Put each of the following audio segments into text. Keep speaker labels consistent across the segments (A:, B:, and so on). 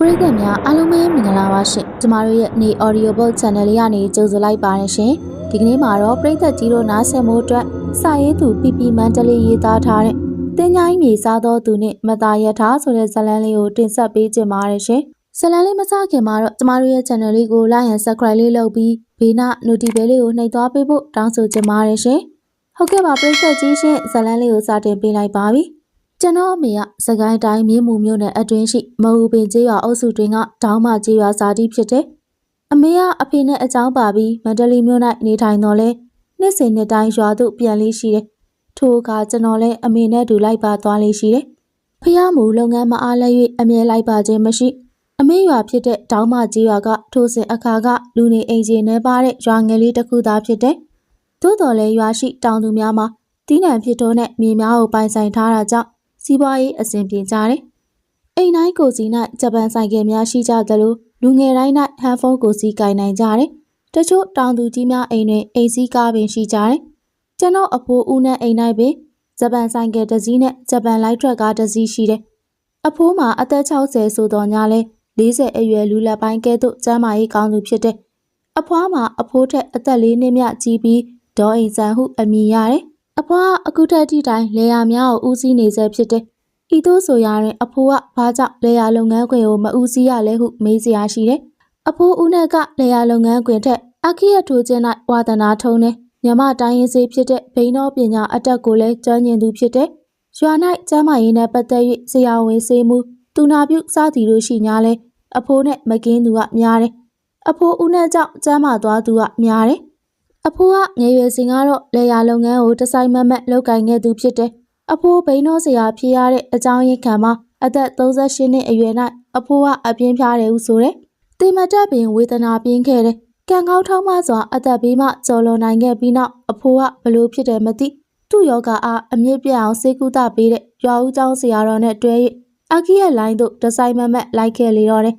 A: ပရိသတ်များအားလုံးပဲမင်္ဂလာပါရှင်ကျမတို့ရဲ့နေ audio book channel လေးကနေကြိုဆိုလိုက်ပါတယ်ရှင်ဒီကနေ့မှာတော့ပရိသတ်ကြီးတို့နားဆင်မှုအတွက်စာရေးသူပီပီမန္တလေးရေးသားထားတဲ့တင်ချိုင်းမြေစားသောသူနဲ့မသားရထားဆိုတဲ့ဇာတ်လမ်းလေးကိုတင်ဆက်ပေးကြပါရရှင်ဇာတ်လမ်းလေးမစခင်မှာတော့ကျမတို့ရဲ့ channel လေးကို like and subscribe လေးလုပ်ပြီးဘေးနာ notification လေးကိုနှိပ်သွားပေးဖို့တောင်းဆိုချင်ပါတယ်ရှင်ဟုတ်ကဲ့ပါပရိသတ်ကြီးရှင်ဇာတ်လမ်းလေးကိုစတင်ပေးလိုက်ပါပြီ ကျွန်တော်အမေကစကိုင်းတိုင်းမြင်းမူမြို့နယ်အတွင်းရှိမအူပင်ကျေးရွာအုပ်စုတွင်ကတောင်းမကျေးရွာဇာတိဖြစ်တယ်။အမေကအဖေနဲ့အကြောင်းပါပြီးမန္တလေးမြို့၌နေထိုင်တော်လဲနှစ်စဉ်နှစ်တိုင်းရွာသို့ပြန်လေးရှိတယ်။ထိုအခါကျွန်တော်လည်းအမေနဲ့တူလိုက်ပါသွားလေးရှိတယ်။ဖះမူလုပ်ငန်းမအားလဲ၍အမြဲလိုက်ပါခြင်းမရှိ။အမေရွာဖြစ်တဲ့တောင်းမကျေးရွာကထိုစဉ်အခါကလူနေအိမ်ခြေနှဲပါတဲ့ရွာငယ်လေးတစ်ခုသာဖြစ်တယ်။သို့တော်လည်းရွာရှိတောင်သူများမှာတီးနှံဖြစ်တော့နဲ့မြေများကိုပိုင်ဆိုင်ထားတာကြောင့် စီးပွားရေးအဆင်ပြေကြတယ်။အိမ်တိုင်းကိုစီ၌ဂျပန်ဆိုင်ကယ်များရှိကြသလိုလူငယ်တိုင်း၌ဟန်ဖုန်းကိုစီကင်နိုင်ကြတယ်။တချို့တောင်သူကြီးများအိမ်တွင်အိမ်စည်းကားပင်ရှိကြတယ်။ကျွန်တော်အဖိုးဦးနဲ့အိမ်၌ပင်ဂျပန်ဆိုင်ကယ်တစ်စီးနဲ့ဂျပန်လိုက်ထရက်ကားတစ်စီးရှိတယ်။အဖိုးမှာအသက်60ဆိုတော့ညာလဲ40အရွယ်လူလက်ပိုင်းကဲ့သို့ကျမ်းမာရေးကောင်းသူဖြစ်တယ်။အဖွားမှာအဖိုးထက်အသက်လေးနှစ်မြကြီးပြီးဒေါ်အိမ်ဆန်ဟုအမည်ရတယ်။ အဖွားကအခုထက်ထိတိုင်လေယာများကိုဦးစီးနေဆဲဖြစ်တယ်။ဤသို့ဆိုရာတွင်အဖိုးကဘာကြောင့်လေယာလုပ်ငန်းခွင်ကိုမဦးစီးရလဲဟုမေးစရာရှိတယ်။အဖိုးဦးနဲ့ကလေယာလုပ်ငန်းခွင်ထက်အခိယထိုးခြင်း၌ဝါသနာထုံးတယ်။မြမတိုင်းရင်စေးဖြစ်တဲ့ဘိန်းတော်ပညာအတက်ကိုလည်းကျွမ်းကျင်သူဖြစ်တယ်။ရွာ၌ကျမ်းမာရေးနဲ့ပတ်သက်၍ဆရာဝန်စေးမှုတူနာပြုစသည်တို့ရှိ냐လဲအဖိုးနဲ့မကင်းသူကများတယ်။အဖိုးဦးနဲ့ကြောင့်ကျမ်းမာသွားသူကများတယ်။ အဖိုးကငယ်ရွယ်စဉ်ကတော့လေယာလုပ်ငန်းကိုတစိုက်မတ်မတ်လုပ်ကင်ခဲ့သူဖြစ်တယ်။အဖိုးဘိန်းတော်ဆရာဖြစ်ရတဲ့အကြောင်းရင်းခံမှာအသက်38နှစ်အရွယ်၌အဖိုးကအပြင်းပြားတယ်ဟုဆိုတယ်။တေမတက်ပင်ဝေဒနာပြင်းခဲ့တယ်။ကံကောင်းထောက်မစွာအသက်ဘေးမှကျော်လွန်နိုင်ခဲ့ပြီးနောက်အဖိုးကဘလို့ဖြစ်တယ်မသိသူ့ယောဂအားအမြင့်ပြတ်အောင်စေကုသပေးတဲ့ရွာဦးကျောင်းဆရာတော်နဲ့တွဲ၍အခိရဲ့လိုင်းသို့တစိုက်မတ်မတ်လိုက်ခဲ့လေတော့တယ်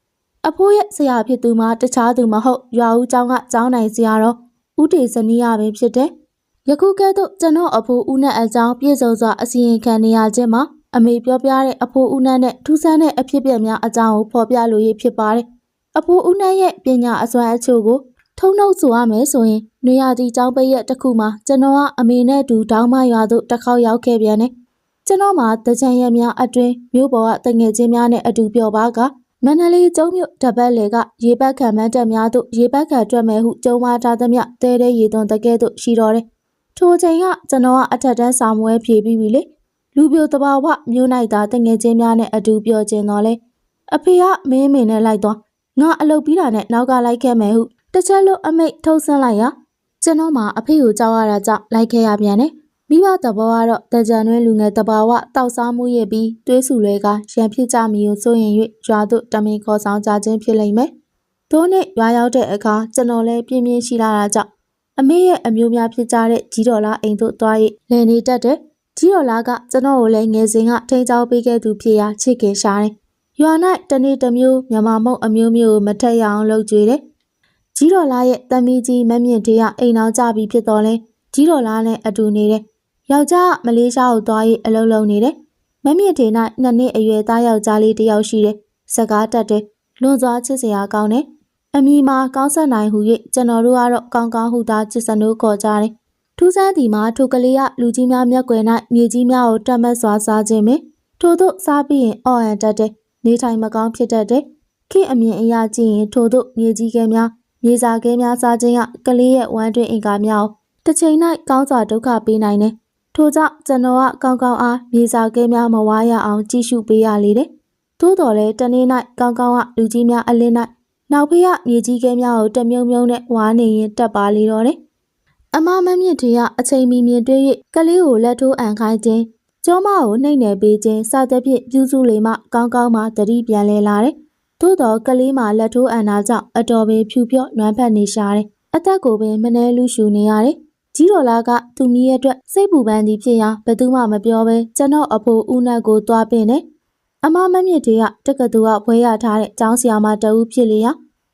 A: ။အဖိုးရဲ့ဆရာဖြစ်သူမှာတခြားသူမဟုတ်ရွာဦးကျောင်းကကျောင်းနိုင်ဆရာတော် ဦးတေဇနီးရပင်ဖြစ်တယ်။ယခုကဲ့သို့ကျွန်တော်အဖိုးဦးနဲ့အကြောင်းပြည့်စုံစွာအစီရင်ခံနေရခြင်းမှာအမေပြောပြတဲ့အဖိုးဦးနဲ့နဲ့ထူးဆန်းတဲ့အဖြစ်အပျက်များအကြောင်းကိုဖော်ပြလိုရေးဖြစ်ပါတယ်။အဖိုးဦးနဲ့ရဲ့ပညာအစွမ်းအချို့ကိုထုံနှုတ်ဆိုရမယ်ဆိုရင်နွေရာသီကျောင်းပိတ်ရက်တစ်ခုမှာကျွန်တော်ကအမေနဲ့အတူတောင်းမရွာသို့တစ်ခေါက်ရောက်ခဲ့ပြန်တယ်။ကျွန်တော်မှာတကြံရက်များအတွင်းမြို့ပေါ်ကတငယ်ချင်းများနဲ့အတူပြောပါက မန္တလေးကျုံမြို့တပတ်လေကရေပတ်ခံမန်းတက်များတို့ရေပတ်ခံတွက်မယ်ဟုကြုံဝါထားသမျှတဲတဲရေသွန်းတကဲ့သို့ရှိတော်တယ်။ထိုချိန်ကကျွန်တော်ကအထက်တန်းစာမွဲဖြေပြီးပြီလေ။လူပြိုတဘာဝမြို့၌သာတငယ်ချင်းများနဲ့အတူပြောကျင်တော်လဲ။အဖေကမင်းမင်းနဲ့လိုက်သွား။ငါအလုပ်ပြီးတာနဲ့နောက်ကလိုက်ခဲ့မယ်ဟုတစ်ချက်လို့အမိတ်ထုတ်ဆန်းလိုက်ရ။ကျွန်တော်မှအဖေကိုကြောက်ရတာကြောင့်လိုက်ခဲ့ရပြန်တယ်။ မိဘတဘောကတော့တကြံတွင်လူငယ်တဘာဝတောက်စားမှုရပြီးတွေးစုလဲကရန်ဖြစ်ကြမည်ဟုဆိုရင်၍ရွာသို့တမင်ခေါ်ဆောင်ကြခြင်းဖြစ်လိမ့်မယ်။ထို့နေ့ရွာရောက်တဲ့အခါကျွန်တော်လည်းပြင်းပြင်းရှိလာတာကြောင့်အမေရဲ့အမျိုးများဖြစ်ကြတဲ့ကြီးတော်လားအိမ်သို့သွား၍လည်နေတတ်တယ်။ကြီးတော်လားကကျွန်တော်ကိုလည်းငယ်စဉ်ကထိန်းချောင်းပေးခဲ့သူဖြစ်ရာချစ်ခင်ရှာတယ်။ရွာ၌တနေ့တစ်မျိုးမြန်မာမုတ်အမျိုးမျိုးကိုမထက်ရအောင်လုပ်ကြွေတယ်။ကြီးတော်လားရဲ့တမီးကြီးမမြင့်တေးကအိမ်အောင်ကြပြီဖြစ်တော်လဲကြီးတော်လားနဲ့အတူနေတယ်။ ယောက်ျားကမလေးရှားကိုသွား၍အလုပ်လုပ်နေတယ်။မမြင့်တေး၌နှစ်နှစ်အရွယ်သားယောက်ျားလေးတစ်ယောက်ရှိတယ်။စကားတတ်တယ်။လွန်စွာချစ်စရာကောင်းတယ်။အမီမှာကောင်းဆက်နိုင်ဟု၍ကျွန်တော်တို့ကတော့ကောင်းကောင်းဟုသာချစ်စနိုးခေါ်ကြတယ်။ထူးဆန်းသည်မှာထိုကလေးကလူကြီးများမျက်ကွယ်၌မြေကြီးများကိုတက်မတ်စွာစားခြင်းပင်ထို့သို့စားပြီးရင်အော်အန်တတ်တယ်။နေထိုင်မကောင်းဖြစ်တတ်တယ်။ခေအမြင်အရာကြည့်ရင်ထို့သို့မြေကြီးကဲများမြေစာကဲများစားခြင်းကကလေးရဲ့ဝမ်းတွင်းအင်္ကာများကိုတစ်ချိန်၌ကောင်းစွာဒုက္ခပေးနိုင်တယ်။ ထို့ကြောင့်ကျွန်တော်ကကောင်းကောင်းအားမြေစာကဲများမဝါရအောင်ကြည့်ရှုပေးရလေတယ်။သို့တော်လည်းတနေ့၌ကောင်းကောင်းကလူကြီးများအလင်း၌နောက်ဖေးကမြေကြီးကဲများကိုတမြုံမြုံနဲ့ဝါနေရင်တက်ပါလေတော့တယ်။အမမမြင့်ထေကအချိန်မီမြင်တွေ့၍ကလေးကိုလက်ထိုးအန်ခိုင်းခြင်းကျောမကိုနှိမ့်နယ်ပေးခြင်းစသဖြင့်ပြုစုလေမှကောင်းကောင်းမှတတိပြန်လဲလာတယ်။သို့တော်ကလေးမှလက်ထိုးအန်နာကြောင့်အတော်ပင်ဖြူပြော့နွမ်းဖက်နေရှာတယ်။အသက်ကိုပင်မနှဲလူရှူနေရတယ်။ ကြီးတော်လာကသူမီးရဲ့အတွက်စိတ်ပူပန်သည်ဖြစ်ရာဘယ်သူမှမပြောဘဲကျွန်တော်အဖိုးဦးနတ်ကိုသွားပင့်တယ်။အမမမြင့်တေကတက္ကသိုလ်ကဘွဲရထားတဲ့ကျောင်းဆရာမတဦးဖြစ်လေရာ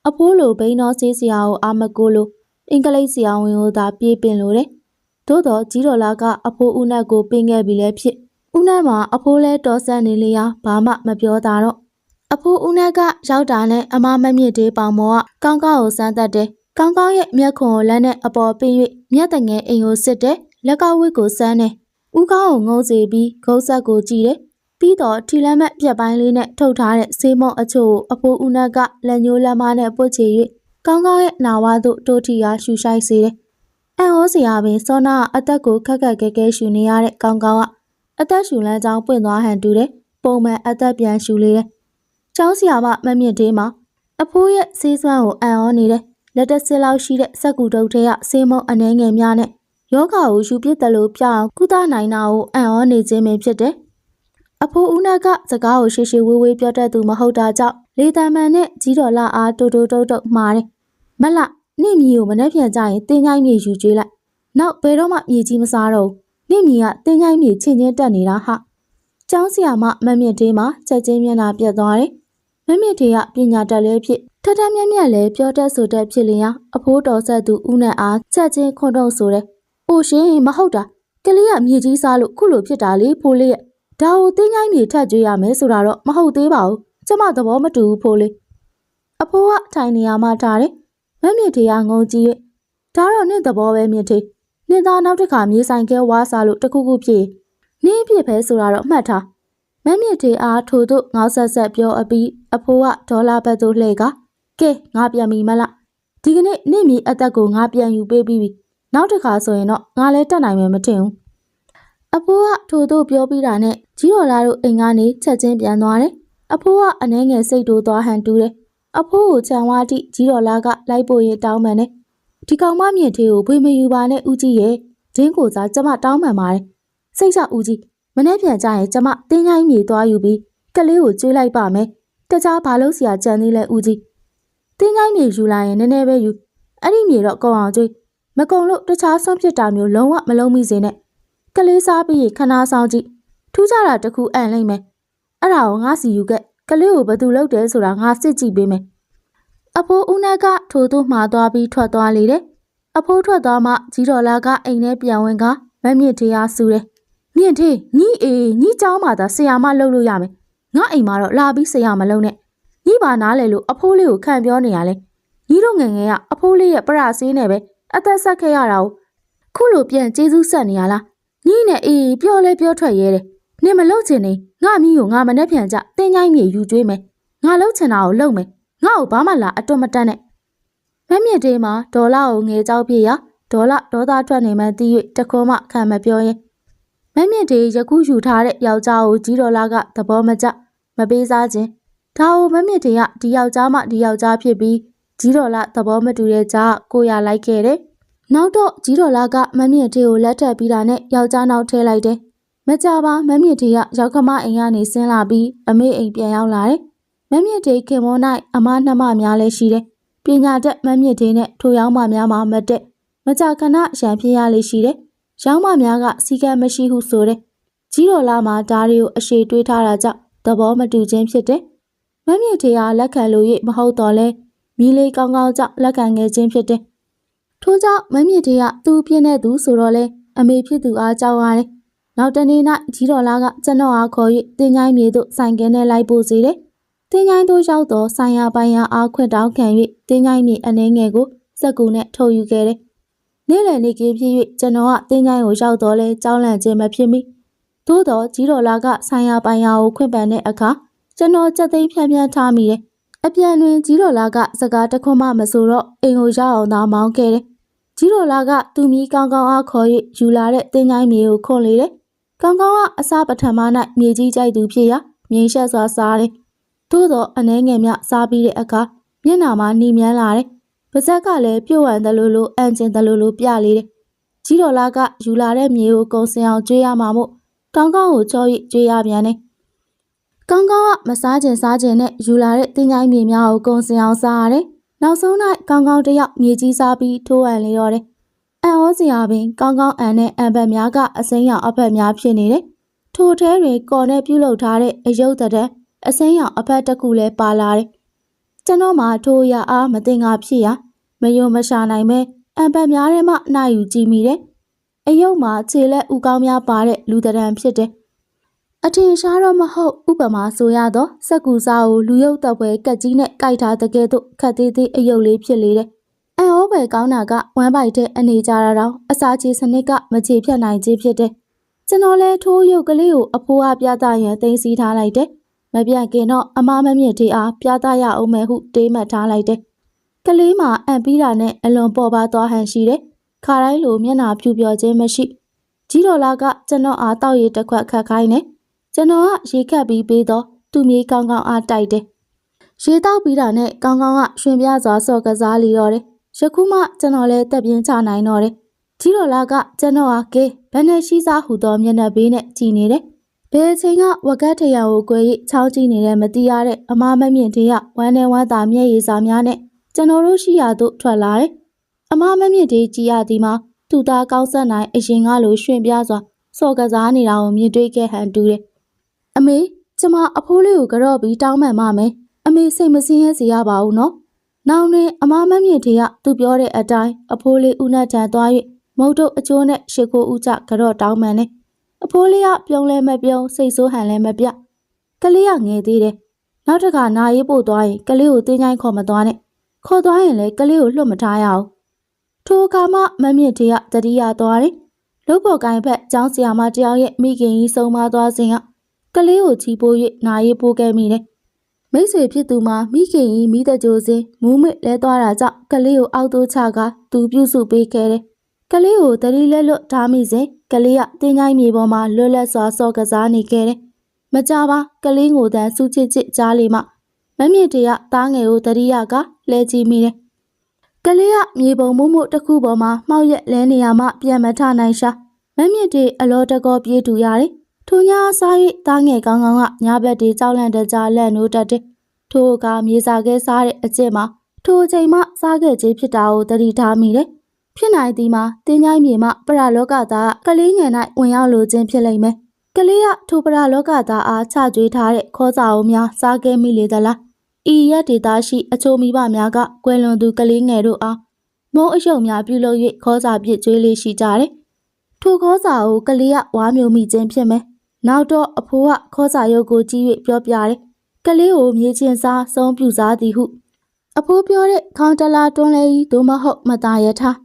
A: အဖိုးလိုဘိန်းတော်ဆေးဆရာကိုအာမကိုလိုအင်္ဂလိပ်ဆရာဝန်ကိုသာပြေးပင်လိုတယ်။သို့တော်ကြီးတော်လာကအဖိုးဦးနတ်ကိုပင့်ခဲ့ပြီလဲဖြစ်ဦးနတ်မှာအဖိုးလဲတော်ဆန်းနေလေရာဘာမှမပြောတာတော့အဖိုးဦးနက်ကရောက်တာနဲ့အမမမြင့်တေးပေါင်မောကကောင်းကောင်းကိုစမ်းသက်တယ်။ကောင်းကောင်းရဲ့မျက်ခွန်ကိုလက်နဲ့အပေါ်ပင်း၍ မျက်တငယ်အိမ်ကိုစစ်တယ်။လက်ကောက်ဝစ်ကိုစမ်းတယ်။ဦးကောင်းကိုငုံစေပြီးဂုတ်ဆက်ကိုကြည့်တယ်။ပြီးတော့ထီလမ်းမက်ပြက်ပိုင်းလေးနဲ့ထုတ်ထားတဲ့ဆေးမုံအချို့ကိုအဖိုးဦးနက်ကလက်ညှိုးလက်မနဲ့ပုတ်ချေ၍ကောင်းကောင်းရဲ့နာဝါသို့တိုးထီအားရှူရှိုက်စေတယ်။အန်ဟောစရာပင်စောနာကအသက်ကိုခက်ခက်ခဲခဲရှူနေရတဲ့ကောင်းကောင်းကအသက်ရှူလမ်းကြောင်းပွင့်သွားဟန်တူတယ်။ပုံမှန်အသက်ပြန်ရှူလေတယ်။ကျောင်းဆရာမမမြင့်သေးမှာအဖိုးရဲ့ဆေးစွမ်းကိုအံ့ဩနေတယ်။ လက်တစ်စစ်လောက်ရှိတဲ့စက်ကူတုပ်ထဲကဆေးမုံအနှဲငယ်များနဲ့ယောဂါကိုယူပြစ်တယ်လို့ပြအောင်ကုသနိုင်တာကိုအံ့ဩနေခြင်းပဲဖြစ်တယ်။အဖိုးဦးနက်ကစကားကိုရှေရှေဝေးဝေးပြောတတ်သူမဟုတ်တာကြောင့်လေတံမှန်နဲ့ကြီးတော်လာအားတူတူတုတ်တုတ်မှားတယ်။မလနေ့မီကိုမနှက်ပြန်ကြရင်တင်းချိုင်းမြေယူကျွေးလိုက်။နောက်ဘယ်တော့မှမြေကြီးမစားတော့ဘူး။နေ့မီကတင်းချိုင်းမြေချင်းချင်းတက်နေတာဟာ။ကျောင်းဆရာမမမြင့်သေးမှာချက်ချင်းမျက်နှာပြတ်သွားတယ်။မမြင့်သေးကပညာတတ်လဲဖြစ် ထထမြက်မြက်လဲပြောတတ်ဆိုတတ်ဖြစ်လျင်အဖိုးတော်ဆက်သူဦးနဲ့အားချက်ချင်းခွန်တုံဆိုတယ်။အိုရှင်မဟုတ်တာကလေးကမြေကြီးစားလို့ခုလိုဖြစ်တာလေဖိုးလေးရဲ့ဒါကိုတင်းချိုင်းမြေထက်ကြွေးရမယ်ဆိုတာတော့မဟုတ်သေးပါဘူး။ကျမသဘောမတူဘူးဖိုးလေး။အဖိုးကထိုင်နေရမှထားတယ်။မမြင့်သေးကငုံကြည့်၍ဒါတော့နင့်သဘောပဲမြင့်သေး။နင့်သားနောက်တစ်ခါမြေဆိုင်ကဲဝါးစားလို့တခုခုဖြစ်နင်းဖြစ်ပဲဆိုတာတော့မှတ်ထား။မမြင့်သေးအားထို့သို့ငေါက်ဆက်ဆက်ပြောအပြီးအဖိုးကဒေါ်လာဘတ်သို့လှည့်က ကဲငါပြန်ပြီမလားဒီကနေ့နေ့မီအသက်ကိုငါပြန်ယူပေးပြီးပြီနောက်တစ်ခါဆိုရင်တော့ငါလည်းတက်နိုင်မယ်မထင်ဘူးအဖိုးကထို့သို့ပြောပြီးတာနဲ့ကြီးတော်လာတို့အိမ်ကနေချက်ချင်းပြန်သွားတယ်အဖိုးကအနှဲငယ်စိတ်တိုးသွားဟန်တူးတယ်အဖိုးကိုချန်ဝါတိကြီးတော်လာကလိုက်ပို့ရင်တောင်းပန်တယ်ဒီကောင်မမြင့်သေးကိုဖွေမယူပါနဲ့ဦးကြီးရဲ့ဒင်းကိုစားကျမတောင်းပန်ပါတယ်စိတ်ချဦးကြီးမနေ့ပြန်ကြရင်ကျမတင်းချိုင်းမြေသွားယူပြီးကလေးကိုကျွေးလိုက်ပါမယ်တခြားဘာလို့ဆရာကြံသေးလဲဦးကြီး တင်းချိုင်းမြေယူလာရင်နည်းနည်းပဲယူအဲ့ဒီမြေတော့ကောင်းအောင်ကျွေးမကုံလို့တခြားဆုံးဖြစ်တာမျိုးလုံးဝမလုံးမိစေနဲ့ကလေးစားပြီးခဏဆောင်ကြည့်ထူးခြားတာတစ်ခုအံ့လိမ့်မယ်အဲ့ဒါကိုငါစီယူခဲ့ကလေးကိုဘယ်သူလုပ်တယ်ဆိုတာငါစစ်ကြည့်ပေးမယ်အဖိုးဦးနက်ကထိုသူမှားသွားပြီးထွက်သွားလေတယ်အဖိုးထွက်သွားမှကြီးတော်လာကအိမ်ထဲပြန်ဝင်ကမမြင့်ထေးအားဆူတယ်မြင့်ထေးညီအေးညီเจ้าမှသာဆရာမလှုပ်လို့ရမယ်ငါအိမ်မှာတော့လာပြီးဆရာမလုံးနဲ့ ညီပါနားလေလို့အဖိုးလေးကိုခံပြောနေရလဲညီတို့ငယ်ငယ်ကအဖိုးလေးရဲ့ပရဆေးနဲ့ပဲအသက်ဆက်ခဲ့ရတာကိုခုလိုပြန်ကျေးဇူးဆက်နေရလားညီနဲ့အေးပြောလဲပြောထွက်ရဲတယ်နင်မလုပ်ချင်နေငါမီးကိုငါမနဲ့ပြန်ကြတင်းချိုင်းမြေယူကျွေးမယ်ငါလုပ်ချင်တာကိုလုပ်မယ်ငါ့ကိုဘာမှလာအတွတ်မတက်နဲ့မမြင့်တေးမှာဒေါ်လာကိုငေကြောက်ပြရဒေါ်လာဒေါသထွက်နေမှတီး၍တခွန်းမှခံမပြောရင်မမြင့်တေးယခုယူထားတဲ့ယောက်ျားကိုကြီးဒေါ်လာကသဘောမကျမပေးစားခြင်း ဒါကိုမမြင့်တေးကဒီယောက်ျားမှဒီယောက်ျားဖြစ်ပြီးကြီးဒေါ်လာသဘောမတူတဲ့ကြားကိုရလိုက်ခဲ့တယ်နောက်တော့ကြီးတော်လာကမမြင့်တေးကိုလက်ထပ်ပြီးတာနဲ့ယောက်ျားနောက်ထဲလိုက်တယ်။မကြပါမမြင့်တေးကရောက်ခမအိမ်ကနေဆင်းလာပြီးအမေအိမ်ပြန်ရောက်လာတယ်။မမြင့်တေးခင်မော၌အမနှမများလည်းရှိတယ်။ပညာတတ်မမြင့်တေးနဲ့ထိုရောင်းမများမှာမတက်မကြခဏရံဖြစ်ရလေးရှိတယ်။ရောင်းမများကစီကံမရှိဟုဆိုတယ်။ကြီးတော်လာမှာဓာရီကိုအရှိတွေးထားတာကြောင့်သဘောမတူခြင်းဖြစ်တယ်။ မမြင့်တေးကလက်ခံလို့၍မဟုတ်တော့လဲမီးလေးကောင်းကောင်းကြောင့်လက်ခံငယ်ခြင်းဖြစ်တယ်။ထို့ကြောင့်မမြင့်တေးကသူ့ပြင်းတဲ့သူဆိုတော့လဲအမေဖြစ်သူအားကြောက်ရတယ်။နောက်တနေ့၌ကြီးတော်လာကကျွန်တော်အားခေါ်၍တင်ချိုင်းမြေသို့ဆိုင်ကဲနဲ့လိုက်ပို့စေတယ်။တင်ချိုင်းသို့ရောက်တော့ဆိုင်ရပိုင်းရအားခွင့်တောင်းခံ၍တင်ချိုင်းမြေအနေငယ်ကိုစက်ကူနဲ့ထုတ်ယူခဲ့တယ်။နေ့လည်နေ့ကင်းဖြစ်၍ကျွန်တော်ကတင်ချိုင်းကိုရောက်တော့လဲကြောင်းလန့်ခြင်းမဖြစ်မိ။သို့တော့ကြီးတော်လာကဆိုင်ရပိုင်းရကိုခွင့်ပန်တဲ့အခါ ကျွန်တော်ကြက်သိမ်းဖြန်းဖြန်းထားမိတယ်။အပြန်တွင်ကြီးတော်လာကစကားတခွန်းမှမဆိုတော့အိမ်ကိုရောက်အောင်သာမောင်းခဲ့တယ်။ကြီးတော်လာကသူမီကောင်းကောင်းအားခေါ်၍ယူလာတဲ့တင်းချိုင်းမြေကိုခွန်လေတယ်။ကောင်းကောင်းကအစားပထမ၌မြေကြီးကြိုက်သူဖြစ်ရာမြိန်ရှက်စွာစားတယ်။သို့တော့အနှဲငယ်မြစားပြီးတဲ့အခါမျက်နှာမှာနှီးမြန်းလာတယ်။ပါဇက်ကလည်းပြုတ်ဝမ်းတယ်လို့လို့အန်ကျင်တယ်လို့လို့ပြလေတယ်။ကြီးတော်လာကယူလာတဲ့မြေကိုကုံစင်အောင်ကျွေးရမှာမို့ကောင်းကောင်းကိုချော၍ကျွေးရပြန်တယ်။ ကောင်းကောင်းကမစားကျင်စားကျင်နဲ့ယူလာတဲ့တင်းချိုင်းမြေများကိုကုံစင်အောင်စားရတယ်။နောက်ဆုံး၌ကောင်းကောင်းတစ်ယောက်မြေကြီးစားပြီးထိုးအံလေတော့တယ်။အံ့ဩစရာပင်ကောင်းကောင်းအံနဲ့အံဘက်များကအစိမ်းရောင်အဖက်များဖြစ်နေတယ်။ထိုထဲတွင်ကော်နဲ့ပြုတ်လုထားတဲ့အယုတ်တံအစိမ်းရောင်အဖက်တစ်ခုလည်းပါလာတယ်။ကျွန်တော်မှထိုရအားမတင်ငါဖြစ်ရာမယုံမရှာနိုင်မဲအံဘက်များထဲမှနိုင်ယူကြည့်မိတယ်။အယုတ်မှာခြေလက်ဥကောင်းများပါတဲ့လူတံဖြစ်တယ်။ အထင်ရှားတော့မဟုတ်ဥပမာဆိုရတော့စက်ကူစားကိုလူရုပ်တပ်ပွဲကက်ကြီးနဲ့ကြိုက်ထားတဲ့ကဲ့သို့ခတ်သေးသေးအယုတ်လေးဖြစ်လေတယ်။အန်ဩပဲကောင်းတာကဝမ်းပိုက်တဲ့အနေကြတာတော့အစာချေစနစ်ကမချေဖြတ်နိုင်ခြင်းဖြစ်တယ်။ကျွန်တော်လဲထိုးရုပ်ကလေးကိုအဖိုးအားပြသရန်သိမ်းဆည်းထားလိုက်တယ်။မပြတ်ခင်တော့အမားမမြင့်တေးအားပြသရအောင်မယ်ဟုတေးမှတ်ထားလိုက်တယ်။ကလေးမှာအံ့ပြီးတာနဲ့အလွန်ပေါ်ပါသွားဟန်ရှိတယ်။ခါတိုင်းလိုမျက်နှာဖြူပြော်ခြင်းမရှိ။ကြီးတော်လာကကျွန်တော်အားတောက်ရည်တစ်ခွက်ခတ်ခိုင်းတယ်။ ကျွန်တော်ကရေခတ်ပြီးပေးတော့သူ့မြေးကောင်းကောင်းအားတိုက်တယ်။ရေတောက်ပြီးတာနဲ့ကောင်းကောင်းကရွှင်ပြစွာစော်ကစားလီတော့တယ်။ယခုမှကျွန်တော်လည်းတက်ပြင်းချနိုင်တော့တယ်။ကြီးတော်လာကကျွန်တော်ဟာကဲဘယ်နဲ့ရှိစားဟူသောမျက်နှာဘေးနဲ့ကြည်နေတယ်။ဘယ်အချိန်ကဝကတ်ထရံကို꿰ရိချောင်းကြည့်နေတဲ့မတိရတဲ့အမားမမြင့်တေးကဝမ်းနဲ့ဝမ်းသာမျက်ရည်စာများနဲ့ကျွန်တော်တို့ရှိရာသို့ထွက်လာတယ်။အမားမမြင့်တေးကြည်ရသည်မှာသူ့သားကောင်းဆက်နိုင်အရင်ကလိုရွှင်ပြစွာစော်ကစားနေတာကိုမြင်တွေ့ခဲ့ဟန်တူတယ်။ အမေကျမအဖိုးလေးကိုကြော့ပြီးတောင်းပန်ပါမယ်။အမေစိတ်မစင်းရဲစေရပါဘူးနော်။နောင်တွင်အမမမြင့်ထေကသူပြောတဲ့အတိုင်းအဖိုးလေးဦးနဲ့ထံသွား၍မုတ်တို့အကျိုးနဲ့ရှ िख ိုးဦးကြကြော့တောင်းပန်နေ။အဖိုးလေးကပြုံးလဲမပြုံးစိတ်ဆိုးဟန်လဲမပြ။ကလေးကငယ်သေးတယ်။နောက်တစ်ခါနာရေးပို့သွားရင်ကလေးကိုတင်းချိုင်းခေါ်မသွားနဲ့။ခေါ်သွားရင်လည်းကလေးကိုလွတ်မထားရအောင်။ထိုအခါမှမမြင့်ထေကတတိယသွားတယ်။လုတ်ပေါ်ကိုင်းဖက်ကျောင်းဆရာမတယောက်ရဲ့မိခင်ကြီးဆုံးမသွားစဉ်က ကလေးကိုချီပိုး၍နာရီပိုးခဲ့မိတယ်။မိတ်ဆွေဖြစ်သူမှာမိခင်ကြီးမိတကြိုစင်မူးမစ်လဲသွားတာကြောင့်ကလေးကိုအောက်သို့ချကသူပြုစုပေးခဲ့တယ်။ကလေးကိုတတိလက်လွတ်ထားမိစဉ်ကလေးကတင်းချိုင်းမြေပေါ်မှာလွတ်လပ်စွာစော်ကစားနေခဲ့တယ်။မကြပါကလေးငိုတန်းစူးချစ်ချစ်ကြားလေမှမမြင့်တရတားငယ်ကိုတတိယကလဲကြည့်မိတယ်။ကလေးကမြေပုံမှုမှုတစ်ခုပေါ်မှာမှောက်ရက်လဲနေရမှပြန်မထနိုင်ရှာမမြင့်တဲ့အလောတကောပြေးတူရတယ်။ ထိုညစား၍သားငယ်ကောင်းကောင်းကညာဘက်တီကြောက်လန့်တကြားလက်နိုးတတ်တယ်။ထိုကမြေစာခဲစားတဲ့အကျင့်မှာထိုအချိန်မှစားခဲ့ခြင်းဖြစ်တာကိုသတိထားမိတယ်။ဖြစ်နိုင်သည်မှာတင်းချိုင်းမြေမှပရလောကသားကလေးငယ်၌ဝင်ရောက်လိုခြင်းဖြစ်လိမ့်မယ်။ကလေးကထိုပရလောကသားအားချကြွေးထားတဲ့ခေါ်စာအုပ်များစားခဲ့မိလေသလား။ဤရက်ဒေတာရှိအချိုမိဘများကကွယ်လွန်သူကလေးငယ်တို့အားမုံအယုံများပြုလုပ်၍ခေါ်စာပြစ်ကျွေးလေးရှိကြတယ်။ထိုခေါ်စာကိုကလေးကဝါမျိုးမိခြင်းဖြစ်မယ်။ နောက်တော့အဖိုးကခေါ်စာရုပ်ကိုကြည့်၍ပြောပြတယ်။ကလေးကိုမြေချင်းစားဆုံးပြူစားသည်ဟုအဖိုးပြောတဲ့ခေါင်းတလာတွန်းလဲကြီးသို့မဟုတ်မသားရထား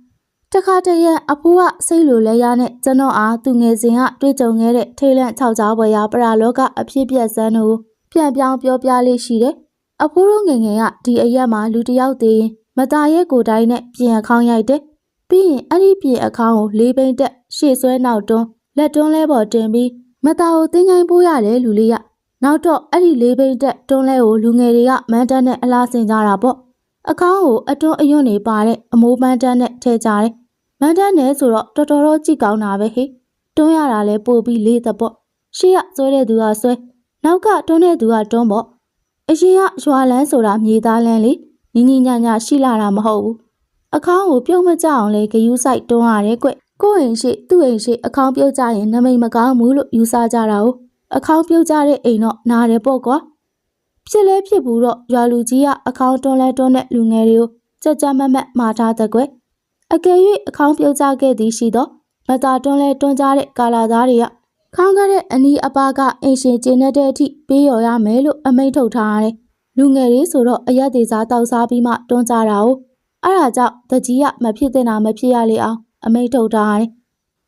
A: တခါတည်းရန်အဖိုးကစိတ်လိုလဲရနဲ့ကျွန်တော်အားသူငယ်စဉ်ကတွေ့ကြုံခဲ့တဲ့ထိတ်လန့်ခြောက်ကြားပွဲရာပရာလောကအဖြစ်ပြက်စမ်းတို့ပြန်ပြောင်းပြောပြလေးရှိတယ်။အဖိုးတို့ငယ်ငယ်ကဒီအရက်မှာလူတစ်ယောက်သေးရင်မသားရဲ့ကိုယ်တိုင်းနဲ့ပြင်အခေါင်းရိုက်တယ်။ပြီးရင်အဲ့ဒီပြင်အခေါင်းကိုလေးပိန်တက်ရှေ့ဆွဲနောက်တွန်းလက်တွန်းလဲပေါ်တင်ပြီး မသားကိုတင်းချိုင်းပိုးရတယ်လူလေးရနောက်တော့အဲ့ဒီလေးပိန်တက်တွန်းလဲကိုလူငယ်တွေကမန်းတက်နဲ့အလားဆင်ကြတာပေါ့အခေါင်းကိုအတွန်းအယွန့်နေပါတဲ့အမိုးမန်းတက်နဲ့ထည့်ကြတယ်မန်းတက်နဲ့ဆိုတော့တော်တော်တော့ကြည့်ကောင်းတာပဲဟေ့တွန်းရတာလဲပို့ပြီးလေးသက်ပေါ့ရှေ့ကဆွဲတဲ့သူကဆွဲနောက်ကတွန်းတဲ့သူကတွန်းပေါ့အရင်ကရွာလန်းဆိုတာမြေသားလန်းလေညီညီညာညာရှိလာတာမဟုတ်ဘူးအခေါင်းကိုပြုံးမကြအောင်လဲဂယူးဆိုင်တွန်းရတယ်ကွ ကိုယ့်အိမ်ရှိသူ့အိမ်ရှိအခေါင်းပြုတ်ကြရင်နမိတ်မကောင်းဘူးလို့ယူဆကြတာ哦အခေါင်းပြုတ်ကြတဲ့အိမ်တော့နားတယ်ပေါ့ကွာဖြစ်လဲဖြစ်ဘူးတော့ရွာလူကြီးကအခေါင်းတွန်းလဲတွန်းတဲ့လူငယ်တွေကိုကြက်ကြမတ်မတ်မှာထားတဲ့ကွအကယ်၍အခေါင်းပြုတ်ကြခဲ့သည်ရှိတော့မသာတွန်းလဲတွန်းကြတဲ့ကာလာသားတွေကခေါင်းကတဲ့အနီးအပါကအင်ရှင်ကျင်းတဲ့အထိပေးရော်ရမယ်လို့အမိန့်ထုတ်ထားရတယ်လူငယ်တွေဆိုတော့အရက်သေးစားတောက်စားပြီးမှတွန်းကြတာ哦အဲ့ဒါကြောင့်တကြီးကမဖြစ်တဲ့နာမဖြစ်ရလေအောင် အမိန့်ထုတ်ထားရတယ်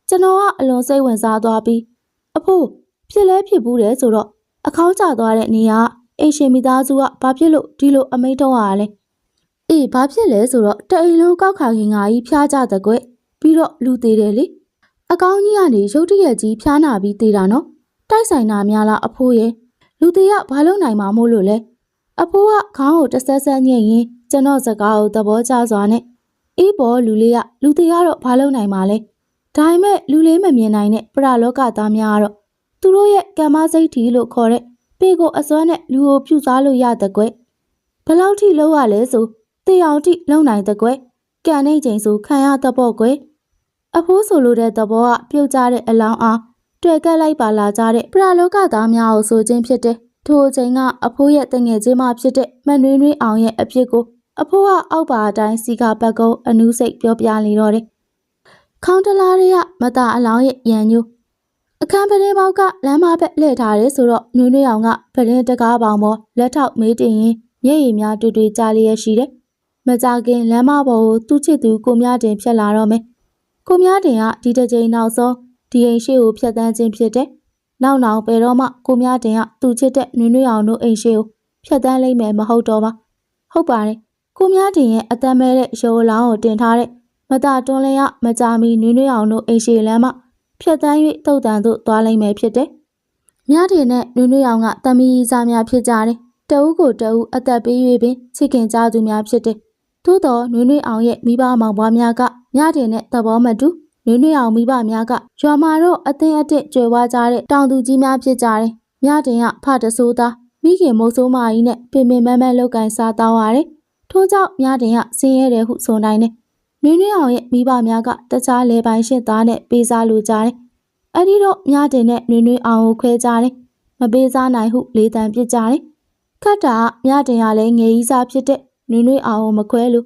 A: ကျွန်တော်ကအလွန်စိတ်ဝင်စားသွားပြီးအဖိုးဖြစ်လဲဖြစ်ဘူးတယ်ဆိုတော့အခေါင်းကျသွားတဲ့နေရာအိမ်ရှင်မိသားစုကဘာဖြစ်လို့ဒီလိုအမိန့်ထုတ်ရလဲအေးဘာဖြစ်လဲဆိုတော့တအိမ်လုံးကောက်ခါခင်ငါကြီးဖျားကြတဲ့ကွပြီးတော့လူသေးတယ်လေအကောင်းကြီးကနေရုတ်တရက်ကြီးဖျားနာပြီးသေးတာနော်တိုက်ဆိုင်တာများလားအဖိုးရဲ့လူသေးကဘာလို့နိုင်မှာမို့လို့လဲအဖိုးကခေါင်းကိုတဆက်ဆက်ညှိရင်ကျွန်တော်စကားကိုသဘောကျစွာနဲ့ အေးပေါ်လူလေးကလူသေးကတော့ဘာလို့နိုင်မှာလဲဒါပေမဲ့လူလေးမမြင်နိုင်တဲ့ပရလောကသားများကတော့သူတို့ရဲ့ကမ္မစိတ်ထီလို့ခေါ်တဲ့ပေကိုအစွမ်းနဲ့လူကိုဖြူစားလို့ရတဲ့ကွယ်ဘလောက်ထိလောက်ရလဲဆိုတေအောင်ထိလုံနိုင်တဲ့ကွယ်ကန်နေချိန်ဆိုခံရတဲ့ပေါ့ကွယ်အဖိုးဆိုလိုတဲ့သဘောကပြုတ်ကြတဲ့အလောင်းအားတွေ့ကက်လိုက်ပါလာကြတဲ့ပရလောကသားများကိုဆိုခြင်းဖြစ်တယ်ထိုအချိန်ကအဖိုးရဲ့တငယ်ချင်းမဖြစ်တဲ့မန်နွေးနွေးအောင်ရဲ့အဖြစ်ကို အဖိုးကအောက်ပါအတိုင်းစီကပတ်ကုန်းအနူးစိတ်ပြောပြလေတော့တယ်။ခေါင်းတလားတွေကမตาအလောင်းရဲ့ရန်ညိုအခန်းပတင်းပေါက်ကလမ်းမဘက်လှည့်ထားတယ်ဆိုတော့နွေနွေအောင်ကပတင်းတကားပေါင်ပေါ်လက်ထောက်မေးတင်ရင်မျက်ရည်များတူတူကြားလျက်ရှိတယ်။မကြခင်လမ်းမပေါ်ကိုသူ့ချစ်သူကိုမြတင်ဖြတ်လာတော့မယ်။ကိုမြတင်ကဒီတစ်ကြိမ်နောက်ဆုံးဒီအိမ်ရှိကိုဖြတ်တန်းခြင်းဖြစ်တယ်။နောက်နောက်ဘယ်တော့မှကိုမြတင်ကသူ့ချစ်တဲ့နွေနွေအောင်တို့အိမ်ရှိကိုဖြတ်တန်းလိမ့်မယ်မဟုတ်တော့ပါ။ဟုတ်ပါတယ်။ ကိုမြတင်ရဲ့အတမ်းမဲတဲ့ရိုးလောင်းကိုတင်ထားတဲ့မတတွန်းလဲရမကြမီနွေနွေအောင်တို့အိမ်ရှိလမ်းမှာဖြတ်တန်း၍တုတ်တန်သို့သွားလိမ့်မယ်ဖြစ်တယ်။မြတင်နဲ့နွေနွေအောင်ကတမီးစားများဖြစ်ကြတယ်။တအုပ်ကိုတအုပ်အသက်ပေး၍ပင်ချစ်ခင်ကြသူများဖြစ်တယ်။သို့တော်နွေနွေအောင်ရဲ့မိဘမောင်ပွားများကမြတင်နဲ့သဘောမတူနွေနွေအောင်မိဘများကရွာမှာတော့အသင်းအတစ်ကြွယ်ဝကြတဲ့တောင်သူကြီးများဖြစ်ကြတယ်။မြတင်ကဖတဆိုးသားမိခင်မိုးဆိုးမကြီးနဲ့ပင်ပင်မန်းမန်းလောက်ကန်စားတောင်းရတယ်။ ထို့ကြောင့်မြတင်ကဆင်းရဲတယ်ဟုဆိုနိုင်တယ်။နွေနွေအောင်ရဲ့မိဘများကတခြားလေပိုင်ရှင်းသားနဲ့ပေးစားလိုကြတယ်။အဲ့ဒီတော့မြတင်နဲ့နွေနွေအောင်ကိုခွဲကြတယ်။မပေးစားနိုင်ဟုလေးတန်ပြစ်ကြတယ်။ခတ်တာကမြတင်ကလည်းငယ်ကြီးစားဖြစ်တဲ့နွေနွေအောင်ကိုမခွဲလို့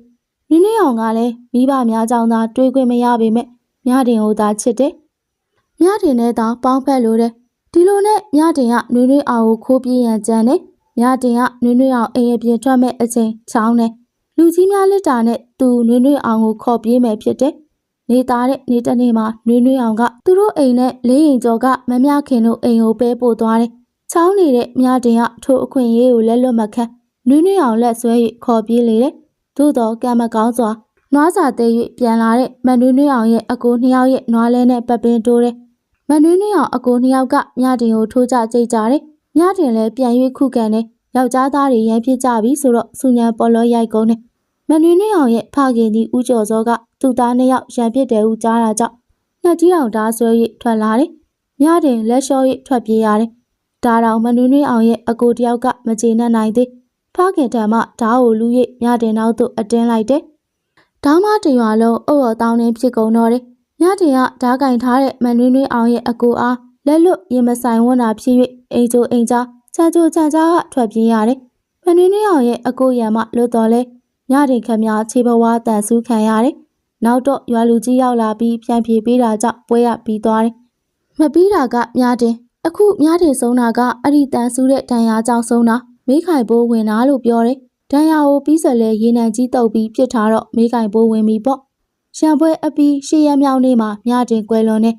A: နွေနွေအောင်ကလည်းမိဘများကြောင့်သာတွေးခွင့်မရပေမဲ့မြတင်ကိုသာချစ်တယ်။မြတင်နဲ့သာပေါင်းဖက်လို့တယ်။ဒီလိုနဲ့မြတင်ကနွေနွေအောင်ကိုခိုးပြေးရန်ကြံတယ်။ မြတင်ကနွေနွေအောင်အိမ်အပြင်ထွက်မဲ့အချိန်ချောင်းတယ်။လူကြီးများလက်တာနဲ့သူနွေနွေအောင်ကိုခေါ်ပြေးမယ်ဖြစ်တယ်။နေသားတဲ့နေတနေ့မှာနွေနွေအောင်ကသူတို့အိမ်နဲ့လေးရင်ကျော်ကမမြခင်တို့အိမ်ကိုပဲပို့သွားတယ်။ချောင်းနေတဲ့မြတင်ကထိုအခွင့်အရေးကိုလက်လွတ်မခံနွေနွေအောင်လက်ဆွဲ၍ခေါ်ပြေးလေတယ်။သို့တော့ကံမကောင်းစွာနွားစာသေး၍ပြန်လာတဲ့မနွေနွေအောင်ရဲ့အကိုနှစ်ယောက်ရဲ့နွားလဲနဲ့ပတ်ပင်းတိုးတယ်။မနွေနွေအောင်အကိုနှစ်ယောက်ကမြတင်ကိုထိုးကြကြိတ်ကြတယ်။ မြတင်လည်းပြန်၍ခုခံတယ်။ယောက်ျားသားတွေရမ်းဖြစ်ကြပြီဆိုတော့စူညာပေါ်လောရိုက်ကုန်တယ်။မနွေနွေအောင်ရဲ့ဖခင်ကြီးဦးကျော်စောကသူ့သားနှစ်ယောက်ရမ်းဖြစ်တယ်ဟုကြားတာကြောင့်ငှက်ကြီးအောင်ဓာဆွဲ၍ထွက်လာတယ်။မြတင်လက်လျှော့၍ထွက်ပြေးရတယ်။ဒါတောင်မနွေနွေအောင်ရဲ့အကိုတယောက်ကမကျေနပ်နိုင်သေး။ဖခင်ထံမှဓာကိုလူ၍မြတင်နောက်သို့အတင်းလိုက်တယ်။ဓာမတရွာလုံးအုပ်ော်တောင်းနေဖြစ်ကုန်တော့တယ်။မြတင်ကဓာကင်ထားတဲ့မနွေနွေအောင်ရဲ့အကိုအား လက်လွတ်ရင်မဆိုင်ဝန်းတာဖြစ်၍အိမ်ချိုအိမ်ကြားချာချိုချာချာကထွက်ပြေးရတယ်။မနွေနွေအောင်ရဲ့အကိုရံမှလွတ်တော်လဲမြတင်ခမခြေဘဝတန်ဆူးခံရတယ်။နောက်တော့ရွာလူကြီးရောက်လာပြီးပြန်ပြေးပေးတာကြောင့်ပွဲရပြီးသွားတယ်။မပြီးတာကမြတင်အခုမြတင်ဆုံးတာကအဲ့ဒီတန်ဆူးတဲ့တန်ရာကြောင့်ဆုံးတာမိခိုင်ဘိုးဝင်တာလို့ပြောတယ်။တန်ရာကိုပြီးစလဲရေနံကြီးတုပ်ပြီးပြစ်ထားတော့မိခိုင်ဘိုးဝင်ပြီပေါ့။ရှံပွဲအပြီးရှေ့ရမြောက်နေ့မှာမြတင်ကွယ်လွန်နေ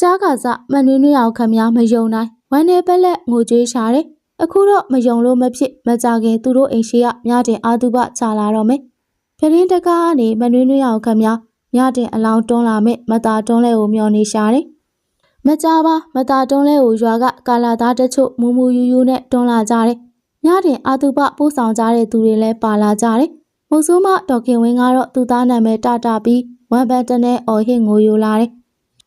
A: ကြားကစမနွေးနွေးအောင်ခမများမယုံနိုင်ဝမ်းနေပက်လက်ငိုကြွေးရှာတယ်။အခုတော့မယုံလို့မဖြစ်မကြခင်သူတို့အိမ်ရှိကမြတင်အာတုပချလာတော့မယ်။ပြတင်းတကားကနေမနွေးနွေးအောင်ခမများမြတင်အလောင်းတွန်းလာမဲ့မတာတွန်းလဲကိုမျောနေရှာတယ်။မကြပါမတာတွန်းလဲကိုရွာကကာလာသားတချို့မူမူယူယူနဲ့တွန်းလာကြတယ်။ညတင်အာတုပပို့ဆောင်ကြတဲ့သူတွေလည်းပါလာကြတယ်။မုတ်ဆိုးမဒေါ်ခင်ဝင်းကတော့သူသားနာမည်တတပြီးဝမ်ဘတ်တနဲ့အော်ဟစ်ငိုယိုလာတယ်။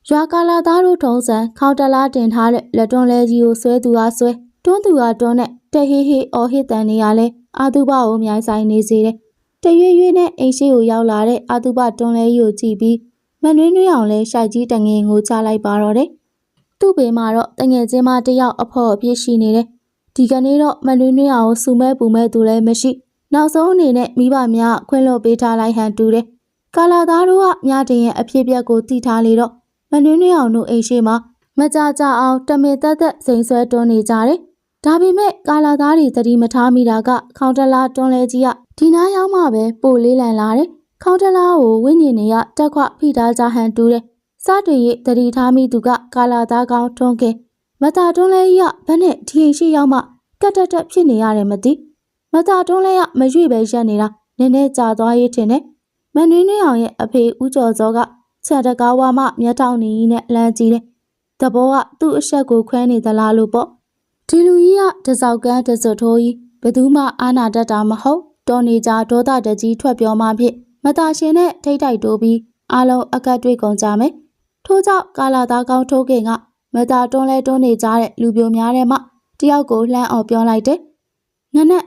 A: ရွာကာလာသားတို့ထုံးစံခေါင်းတလားတင်ထားတဲ့လက်တွန်းလဲကြီးကိုဆွဲသူအားဆွဲတွန်းသူအားတွန်းနဲ့တက်ဟေးဟေးအော်ဟစ်တန်နေရလဲအာတုပကိုမြိုင်ဆိုင်နေစေတယ်။တရွေ့ရွေ့နဲ့အိမ်ရှိကိုရောက်လာတဲ့အာတုပတွန်းလဲကြီးကိုကြည့်ပြီးမနှွေးနှွေးအောင်လဲရှိုက်ကြီးတငင်ကိုချလိုက်ပါတော့တယ်။သူ့ဘေးမှာတော့တငယ်ချင်းမတစ်ယောက်အဖို့အပြစ်ရှိနေတယ်။ဒီကနေ့တော့မနှွေးနှွေးအောင်စူမဲပူမဲသူလည်းမရှိ။နောက်ဆုံးအနေနဲ့မိဘများခွင့်လွှတ်ပေးထားလိုက်ဟန်တူတယ်။ကာလာသားတို့ကမြတင်ရဲ့အဖြစ်အပျက်ကိုသိထားလေတော့ မနှွေးနှွေးအောင်တို့အိမ်ရှိမှာမကြကြအောင်တမင်သက်သက်စိန်ဆွဲတွန်းနေကြတယ်။ဒါပေမဲ့ကာလာသားတွေတတိမထားမိတာကခေါင်တလားတွန်းလဲကြီးကဒီနားရောက်မှပဲပို့လေးလံလာတယ်။ခေါင်တလားကိုဝိညာဉ်တွေကတက်ခွဖိထားကြဟန်တူတယ်။စတွင်ရဲ့တတိထားမိသူကကာလာသားကောင်းတွန်းခင်မတာတွန်းလဲကြီးကဘယ်နဲ့ဒီအိမ်ရှိရောက်မှကတ်တက်တက်ဖြစ်နေရတယ်မသိ။မတာတွန်းလဲကမရွေ့ပဲရက်နေတာနည်းနည်းကြာသွားရေးထင်တယ်။မနှွေးနှွေးအောင်ရဲ့အဖေဦးကျော်စောက ချက်တကားဝါမှမျက်ထောင်နေကြီးနဲ့လမ်းကြည့်တယ်။တဘောကသူ့အဆက်ကိုခွဲနေသလားလို့ပေါ့။ဒီလူကြီးကတစောက်ကန်းတစွတ်ထိုးကြီးဘယ်သူမှအာနာတတ်တာမဟုတ်။တော်နေကြဒေါသတကြီးထွက်ပြောမှဖြစ်မတာရှင်နဲ့ထိတ်တိုက်တိုးပြီးအားလုံးအကတ်တွေ့ကုန်ကြမယ်။ထို့ကြောင့်ကာလာသားကောင်းထိုးခင်ကမတာတွန်းလဲတွန်းနေကြတဲ့လူပြိုများထဲမှတယောက်ကိုလှမ်းအောင်ပြောလိုက်တယ်။ငနဲ့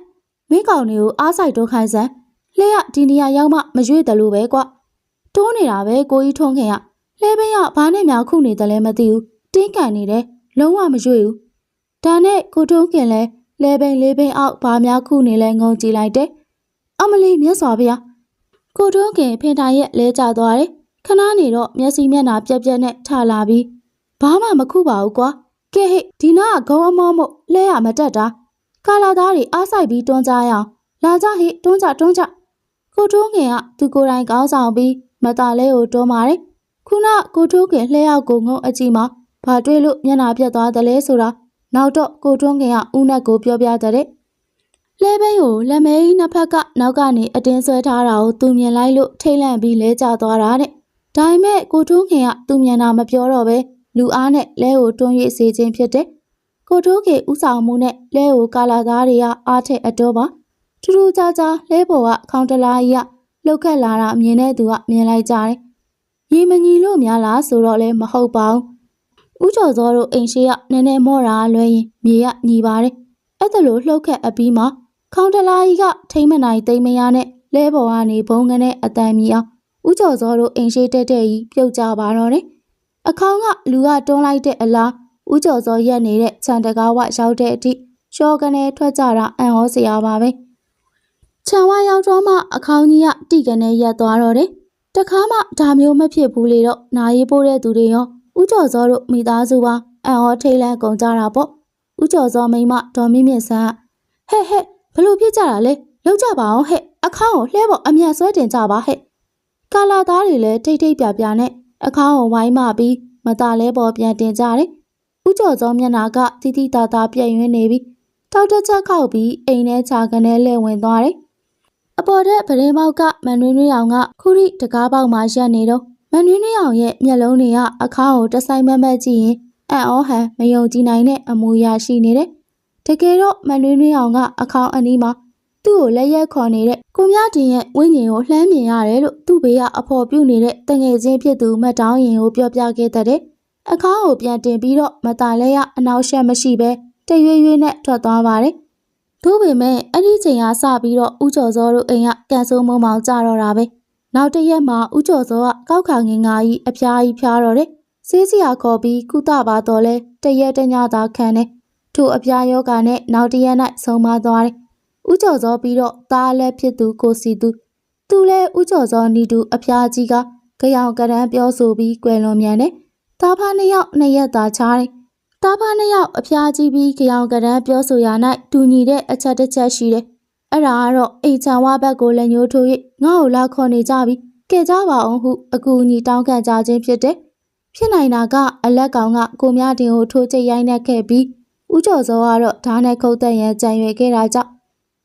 A: မင်းကောင်တွေကိုအားဆိုင်တိုးခိုင်းစမ်းလှဲရဒီနေရာရောက်မှမရွေ့တယ်လို့ပဲကွာ။ တိုးနေတာပဲကိုကြီးထုံးခင်ကလှဲပင်းကဘာနဲ့များခုနေတယ်လဲမသိဘူးတင်းကန်နေတယ်လုံးဝမရွေ့ဘူး။ဒါနဲ့ကိုထုံးခင်လဲလဲပင်းလေးပင်းအောက်ဘာများခုနေလဲငုံကြည့်လိုက်တယ်။အမလီမြတ်စွာဘုရားကိုထုံးခင်ဖင်တိုင်ရဲ့လဲကျသွားတယ်။ခဏနေတော့မျက်စိမျက်နှာပြက်ပြက်နဲ့ထလာပြီးဘာမှမခုပါဘူးကွာကဲဟဲ့ဒီနာကဂုံအမောမို့လဲရမတက်တာကာလာသားတွေအားဆိုင်ပြီးတွန်းကြရအောင်လာကြဟဲ့တွန်းကြတွန်းကြကိုထိုးခင်ကသူကိုယ်တိုင်ကောင်းဆောင်ပြီး မตาလဲကိုတွန်းပါတယ်ခုနကိုထိုးခင်လှဲရောက်ကိုငုံအကြည့်မှာဘာတွေ့လို့မျက်နှာပြတ်သွားတယ်လဲဆိုတာနောက်တော့ကိုထွန်းခင်ကဦးနက်ကိုပြောပြတဲ့လဲဘိန်းကိုလက်မဲကြီးနှစ်ဖက်ကနောက်ကနေအတင်းဆွဲထားတာကိုသူမြင်လိုက်လို့ထိတ်လန့်ပြီးလဲကျသွားတာတဲ့။ဒါပေမဲ့ကိုထွန်းခင်ကသူမြင်တာမပြောတော့ပဲလူအားနဲ့လဲကိုတွန်း၍စေခြင်းဖြစ်တယ်။ကိုထွန်းခင်ဥဆောင်မှုနဲ့လဲကိုကာလာသားတွေကအားထက်အတော်ပါ။ထူးထူးခြားခြားလဲပေါ်ကခေါင်းတလားကြီးက လှုပ်ခတ်လာတာမြင်တဲ့သူကမြင်လိုက်ကြတယ်။ရေမညီလို့များလားဆိုတော့လည်းမဟုတ်ပါဘူး။ဥကျော်စောတို့အိမ်ရှိကနည်းနည်းမော့တာလွဲရင်မြေကညီပါတယ်။အဲ့ဒါလို့လှုပ်ခတ်အပြီးမှာခေါင်းတလားကြီးကထိမ့်မနိုင်သိမ့်မရနဲ့လဲပေါ်ကနေဘုံကနဲ့အတန်မီအောင်ဥကျော်စောတို့အိမ်ရှိတက်တက်ကြီးပြုတ်ကြပါတော့တယ်။အခေါင်းကလူကတွန်းလိုက်တဲ့အလားဥကျော်စောရက်နေတဲ့ခြံတကားဝရောက်တဲ့အထိရှော့ကနေထွက်ကြတာအံ့ဩစရာပါပဲ။ ခြံဝရောက်တော့မှအခေါင်းကြီးကတိကနေရက်သွားတော့တယ်။တခါမှဒါမျိုးမဖြစ်ဘူးလေတော့နာရီပိုးတဲ့သူတွေရောဥကျော်စောတို့မိသားစုပါအံ့ဩထိတ်လန့်ကုန်ကြတာပေါ့။ဥကျော်စောမိန်းမဒေါ်မင်းမြင့်ဆန်းကဟဲ့ဟဲ့ဘလို့ဖြစ်ကြတာလဲလောက်ကြပါအောင်ဟဲ့အခါကိုလှဲပေါ်အမြန်ဆွဲတင်ကြပါဟဲ့ကာလာသားတွေလည်းထိတ်ထိတ်ပြပြနဲ့အခါကိုဝိုင်းမပြီးမตาလဲပေါ်ပြန်တင်ကြတယ်ဥကျော်စောမျက်နာကတိတိတသားပြည့်ရင်းနေပြီးတောက်တစ်ချက်ခောက်ပြီးအိမ်ထဲခြာကနေလဲဝင်သွားတယ် အပေါ်တဲ့ပရင်ပေါက်ကမန်နွေးနွေးအောင်ကခုရိတကားပေါက်မှာရက်နေတော့မန်နွေးနွေးအောင်ရဲ့မျက်လုံးတွေကအခါကိုတဆိုင်မက်မက်ကြည့်ရင်အံ့ဩဟန်မယုံကြည်နိုင်တဲ့အမူအရာရှိနေတယ်တကယ်တော့မန်နွေးနွေးအောင်ကအခေါင်အနီးမှာသူ့ကိုလက်ရက်ခေါ်နေတဲ့ကိုမြတင်ရဲ့ဝိညာဉ်ကိုလှမ်းမြင်ရတယ်လို့သူ့ဘေးကအဖော်ပြုတ်နေတဲ့တငယ်ချင်းဖြစ်သူမတ်တောင်းရင်ကိုပြောပြခဲ့တဲ့။အခေါင်ကိုပြန်တင်ပြီးတော့မตาလဲရအနောက်ရှက်မရှိပဲတရွေ့ရွေ့နဲ့ထွက်သွားပါတယ်။ သို့ပေမဲ့အဲ့ဒီချိန်ကစပြီးတော့ဥကျော်စောတို့အိမ်ကကန်ဆိုးမုံမောင်ကြတော့တာပဲ။နောက်တစ်ရက်မှာဥကျော်စောကကောက်ခါငင်ငါကြီးအဖျားကြီးဖျားတော့တယ်။ဆေးစရာခေါ်ပြီးကုသပါတော့လဲတရက်တညသာခံတယ်။ထို့အပြာယောဂါနဲ့နောက်တရက်၌ဆုံးမသွားတယ်။ဥကျော်စောပြီးတော့သားလည်းဖြစ်သူကိုစီသူသူလည်းဥကျော်စောနီတူအဖျားကြီးကကြောင်ကရန်ပြောဆိုပြီးကွယ်လွန်မြန်တယ်။သားဖားနှစ်ယောက်နှစ်ရက်သာချားတယ်။ သားဖားနှစ်ယောက်အဖျားကြီးပြီးကြောင်ကရန်ပြောဆိုရာ၌တူညီတဲ့အချက်တစ်ချက်ရှိတယ်။အဲ့ဒါကတော့အိမ်ချံဝဘက်ကိုလည်းညှိုးထိုး၍ငါ့ကိုလာခေါ်နေကြပြီ။ကဲကြပါအောင်ဟုအကူအညီတောင်းခံကြခြင်းဖြစ်တယ်။ဖြစ်နိုင်တာကအလက်ကောင်ကကိုမြတင်ကိုထိုးချိတ်ရိုင်းနှက်ခဲ့ပြီးဦးကျော်စောကတော့ဓာတ်နဲ့ခုတ်သက်ရန်ကြံရွယ်ခဲ့တာကြောင့်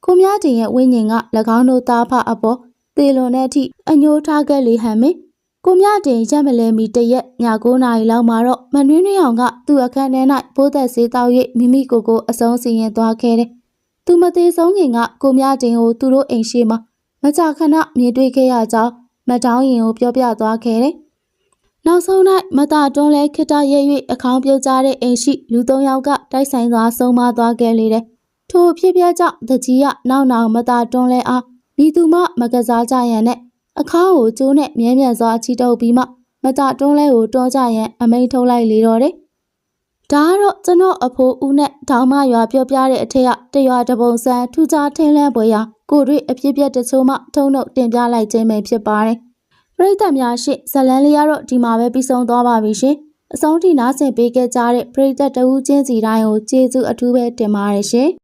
A: ကိုမြတင်ရဲ့ဝိညာဉ်က၎င်းတို့သားဖအပေါ်သေလွန်တဲ့အထိအညှိုးထားခဲ့လေဟန်မင်း ကိုမြတင်ရက်မလဲမီတရက်ည9နာရီလောက်မှာတော့မနှွေးနှွေးအောင်ကသူ့အခန်းထဲ၌ဘိုးသက်စေးတောက်၍မိမိကိုယ်ကိုအဆုံးစီရင်သွားခဲ့တယ်။သူမသေးဆုံးခင်ကကိုမြတင်ကိုသူတို့အိမ်ရှိမှာမကြာခဏမြင်တွေ့ခဲ့ရကြောင်းမတောင်းရင်ကိုပြောပြသွားခဲ့တယ်။နောက်ဆုံး၌မတာတွန်းလဲခိတ္တရဲ့၍အခေါင်းပြုတ်ကြတဲ့အိမ်ရှိလူသုံးယောက်ကတိုက်ဆိုင်စွာဆုံးမသွားခဲ့လေတယ်။ထိုအဖြစ်ပြကြောင့်တကြီးကနောက်နောက်မတာတွန်းလဲအားဤသူမမကစားကြရန်နဲ့ အခေါင်းကိုကျိုးနဲ့မြဲမြံစွာချီတုပ်ပြီးမှမတာတွန်းလဲကိုတွန်းကြရန်အမိန်ထုတ်လိုက်လေတော့တယ်။ဒါကတော့ကျွန်တော်အဖိုးဦးနဲ့ဒေါင်းမရွာပြောပြတဲ့အထက်ကတရွာတပုံစံထူးခြားထင်းလန်းပွဲရာကိုတွေ့အဖြစ်ပြက်တချို့မှထုံနှုတ်တင်ပြလိုက်ခြင်းပဲဖြစ်ပါတယ်။ပရိသတ်များရှင့်ဇတ်လန်းလေးကတော့ဒီမှာပဲပြီးဆုံးသွားပါပြီရှင်။အဆုံးထိနားဆင်ပေးခဲ့ကြတဲ့ပရိသတ်တဦးချင်းစီတိုင်းကိုကျေးဇူးအထူးပဲတင်ပါတယ်ရှင်။